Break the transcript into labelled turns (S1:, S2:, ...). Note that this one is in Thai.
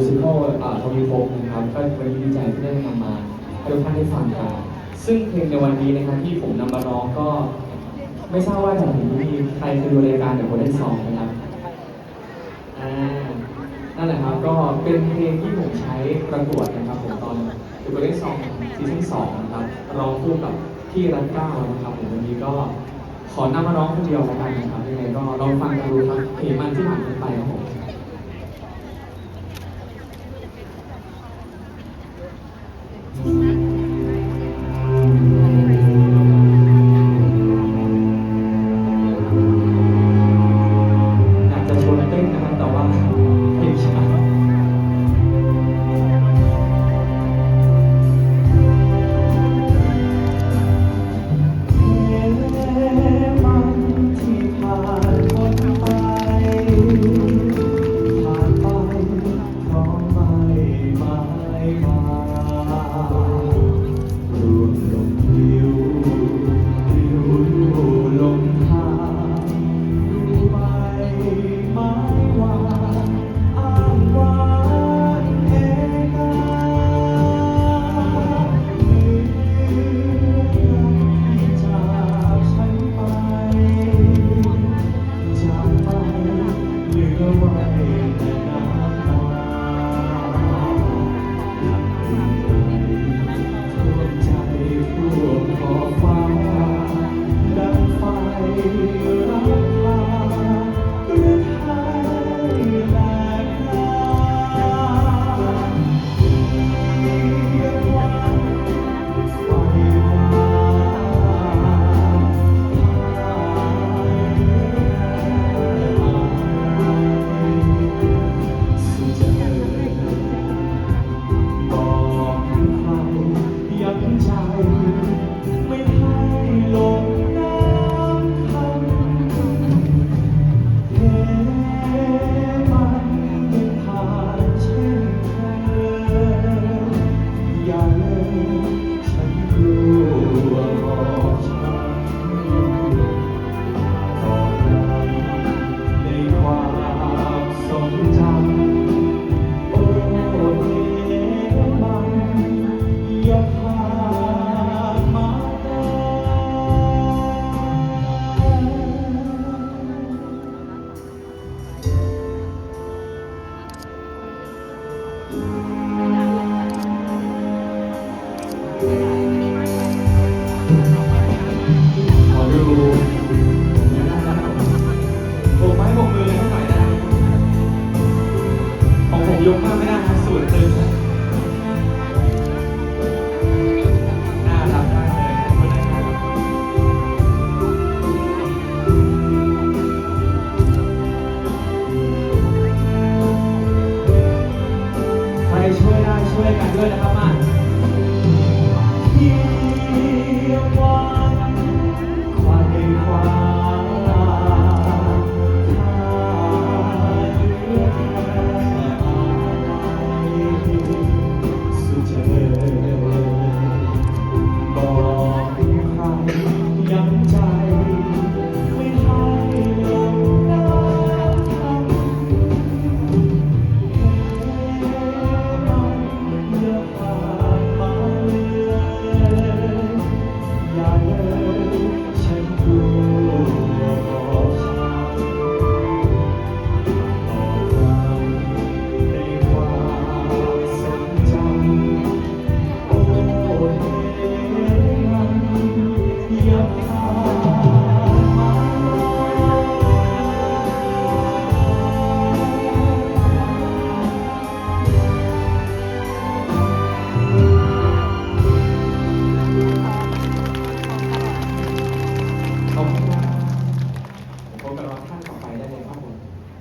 S1: มิวสิควลทวีภพนะครับก็วันนี้ดีใจที่ได้นำมาให้ทุกท่านได้ฟังกันซึ่งเพลงในวันนี้นะครับที่ผมนำมาร้องก็ไม่ทราบว่าจะถึงมีใครเคยดูรายการ The Golden นซองนะครับอ่านั่นแหละครับก็เป็นเพลงที่ผมใช้ประกวดนะครับผมตอน The Golden นซองซีซั่นสองนะครับร้องคู่กับพี่รันเก้านะครับผมวันนี้ก็ขอนำมาร้องคนเดียวแล้วกันนะครับยังไงก็ลองฟังกันดูครับเพลงมันที่ผ่านไปครับผม